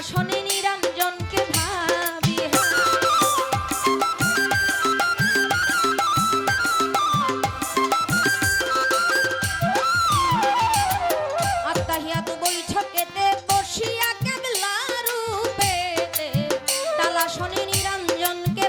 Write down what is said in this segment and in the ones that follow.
আসনে নিরঞ্জনকে ভাবি আত্মাহিয়া তো বৈঠকেতে বসিয়া কেবলা নিরঞ্জনকে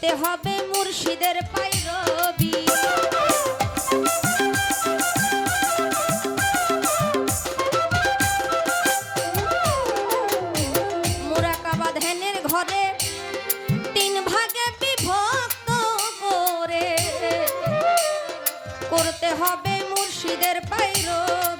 পেতে হবে মুর্শিদের পাইরবি। মোরাকাবা ধ্যানের ঘরে তিন ভাগে বিভক্ত করে। করতে হবে মুর্শিদের পাইরবি।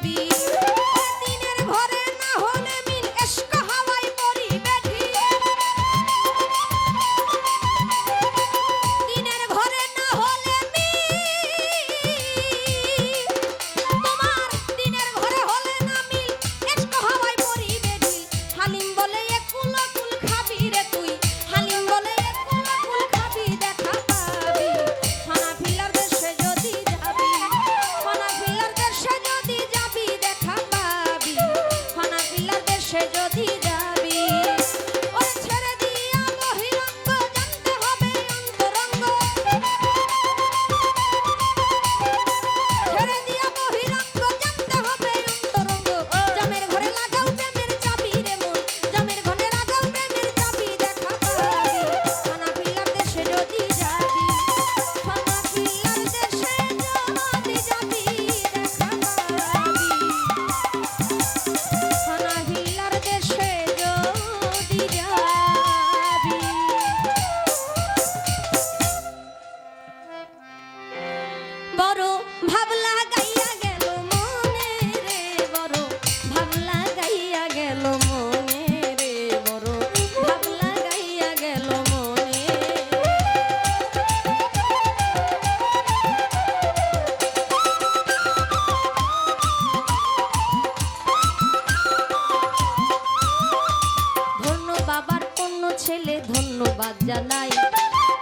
ধন্যবাদ নাই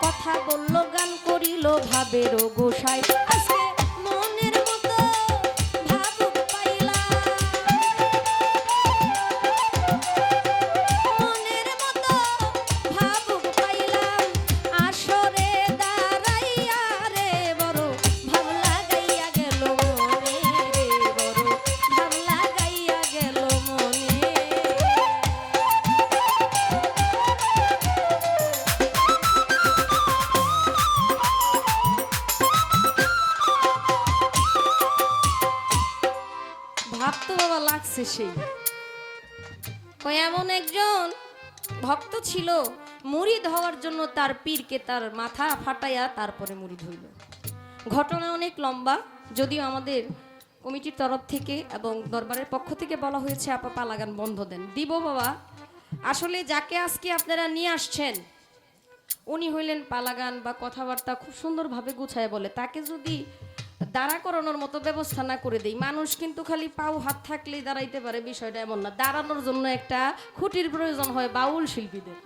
কথা বলল গান করিল ভাবেরও গোসাই। আজকে সেই। কই এমন একজন ভক্ত ছিল, মুড়িদ হওয়ার জন্য তার পীরকে তার মাথা ফাটাইয়া তারপরে মুড়িদ হইল। ঘটনা অনেক লম্বা, যদিও আমাদের কমিটির তরফ থেকে এবং দরবারের পক্ষ থেকে বলা হয়েছে, আপা পালাগান বন্ধ দেন। দিব বাবা, আসলে যাকে আজকে আপনারা নিয়ে আসছেন, উনি হইলেন পালাগান বা কথাবার্তা খুব সুন্দরভাবে গুছায় বলে। তাকে যদি দাঁড়া করানোর মতো ব্যবস্থা না করে দেই। মানুষ কিন্তু খালি পাও হাত থাকলেই দাঁড়াইতে পারে বিষয়টা এমন না। দাঁড়ানোর জন্য একটা খুঁটির প্রয়োজন হয় বাউল শিল্পীদের।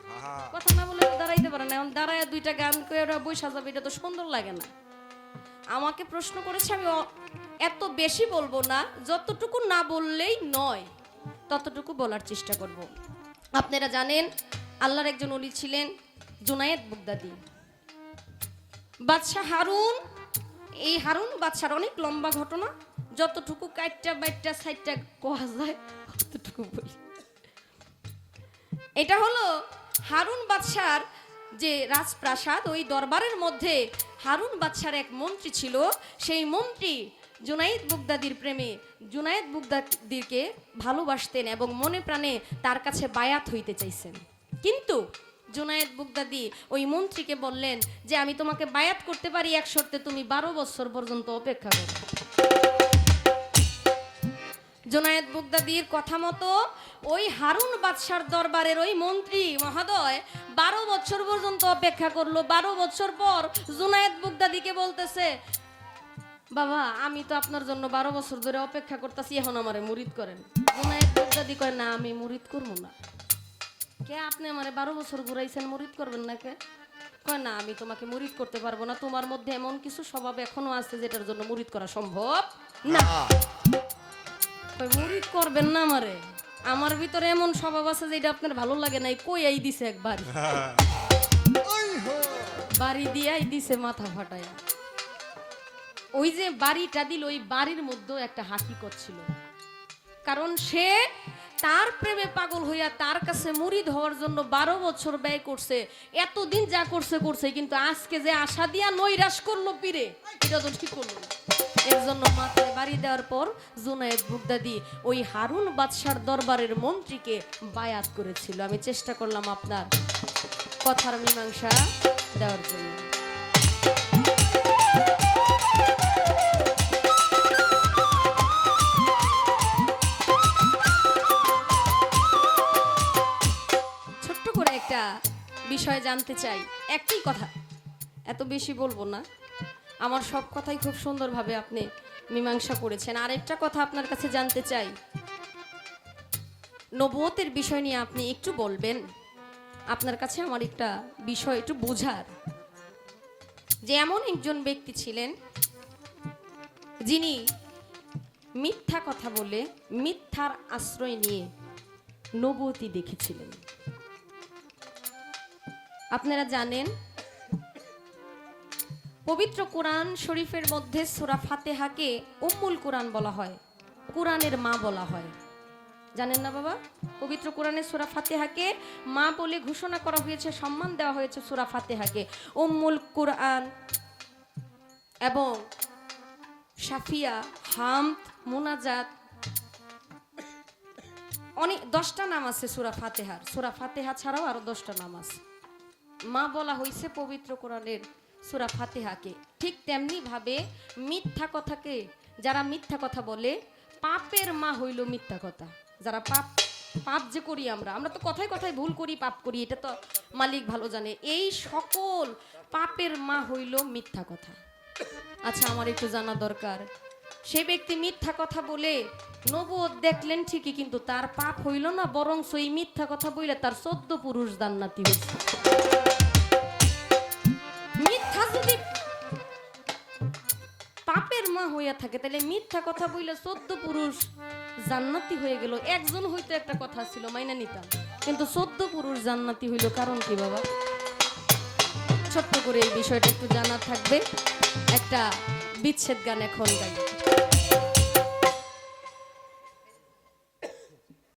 কথা না বলে দাঁড়াইতে পারে না। এখন দাঁড়ায় দুইটা গান করে ওরা বৈশা যাবে এটা তো সুন্দর লাগে না। আমাকে প্রশ্ন করেছে আমি এত বেশি বলব না যতটুকু না বললেই নয় ততটুকু বলার চেষ্টা করব। আপনারা জানেন আল্লাহর একজন অলি ছিলেন জুনায়েদ বুগদাদি বাদশাহ হারুন এই হারুন বাদশার অনেক লম্বা ঘটনা, যতটুকু কাইটটা বাইটটা সাইডটা কোয়া যায়, ততটুকু বলি। এটা হলো হারুন বাদশার যে রাজপ্রাসাদ, ওই দরবারের মধ্যে হারুন বাদশার এক মন্ত্রী ছিল। সেই মন্ত্রী জুনাইদ বুগদাদির প্রেমে জুনাইদ বুগদাদিরকে ভালোবাসতেন এবং মনে প্রাণে তার কাছে বায়াত হইতে চাইছেন। কিন্তু জুনায়েদ বুগদাদি, ওই মন্ত্রীকে বললেন যে, আমি তোমাকে বায়াত করতে পারি এক শর্তে, তুমি বারো বছর পর্যন্ত অপেক্ষা করো। জোনায়েদ বুগদাদির কথা মতো ওই হারুন বাদশার দরবারের ওই মন্ত্রী মহোদয় বারো বছর পর্যন্ত অপেক্ষা করল। বারো বছর পর জুনায়েদ বুগদাদিকে বলতেছে, বাবা, আমি তো আপনার জন্য বারো বছর ধরে অপেক্ষা করতেছি, এখন আমারে মুরিদ করেন। জুনায়েদ বুগদাদি কয়, না, আমি মুরিদ করব না। কে আপনি আমারে বারো বছর ঘুরাইছেন মুরিদ করবেন না কে কয় না আমি তোমাকে মুরিদ করতে পারব না। তোমার মধ্যে এমন কিছু স্বভাব এখনও আছে যেটার জন্য মুরিদ করা সম্ভব? না। মুরিদ করবেন না আমারে। আমার ভিতরে এমন স্বভাব আছে যে এটা আপনার ভালো লাগে নাই কই আই দিছে একবার। বাড়ি দিয়াই দিছে মাথা ফাটায়া ওই যে বাড়িটা দিল ওই বাড়ির মধ্যেও একটা হাকিকত ছিল। কারণ সে তার প্রেমে পাগল হইয়া তার কাছে মুরিদ হওয়ার জন্য বারো বছর ব্যয় করছে, এতদিন যা করছে করছে, কিন্তু আজকে যে আশা দিয়া নৈরাশ করল পীরে, এটা তো ঠিক করল। এর জন্য মাথায় বাড়ি দেওয়ার পর জুনায়েদ বুগদাদি ওই হারুন বাদশার দরবারের মন্ত্রীকে বায়াত করেছিল আমি চেষ্টা করলাম আপনার কথার মীমাংসা দেওয়ার জন্য বিষয় জানতে চাই। একই কথা, এত বেশি বলব না। আমার সব কথাই খুব সুন্দরভাবে আপনি মীমাংসা করেছেন। আরেকটা কথা আপনার কাছে জানতে চাই। নবতের বিষয় নিয়ে আপনি একটু বলবেন। আপনার কাছে আমার একটা বিষয় একটু বোঝার। যে এমন একজন ব্যক্তি ছিলেন, যিনি মিথ্যা কথা বলে মিথ্যার আশ্রয় নিয়ে নবতী দেখেছিলেন। আপনারা জানেন, পবিত্র কোরআন শরীফের মধ্যে সুরা ফাতেহাকে উম্মুল কোরআন বলা হয়, কোরআনের মা বলা হয়। জানেন না বাবা? পবিত্র কোরআনের সুরা ফাতেহাকে মা বলে ঘোষণা করা হয়েছে, সম্মান দেওয়া হয়েছে সুরা ফাতেহাকে। উম্মুল কোরআন এবং সাফিয়া হামদ, মোনাজাত, অনেক, দশটা নাম আছে সুরা ফাতেহার। সুরা ফাতেহা ছাড়াও আরও দশটা নাম আছে। মা বলা হয়েছে পবিত্র কোরআনের সুরা ফাতেহাকে। ঠিক তেমনিভাবে মিথ্যা কথাকে, যারা মিথ্যা কথা বলে, পাপের মা হইল মিথ্যা কথা। যারা পাপ পাপ যে করি আমরা আমরা তো কথায় কথায় ভুল করি, পাপ করি, এটা তো মালিক ভালো জানে। এই সকল পাপের মা হইল মিথ্যা কথা। আচ্ছা আমার একটু জানা দরকার। সে ব্যক্তি মিথ্যা কথা বলে নবদ দেখলেন ঠিকই, কিন্তু তার পাপ হইল না, বরং সেই মিথ্যা কথা বইলে তার চোদ্দ পুরুষ জান্নাতি হয়েছে পাপের মা হইয়া থাকে তাহলে মিথ্যা কথা বইলে চোদ্দ পুরুষ জান্নাতি হয়ে গেল। একজন হয়তো একটা কথা ছিল, মাইনা নিতাম। কিন্তু চোদ্দ পুরুষ জান্নাতি হইল কারণ কি বাবা? ছোট্ট করে এই বিষয়টা একটু জানা থাকবে। একটা বিচ্ছেদ গান এখন গাই।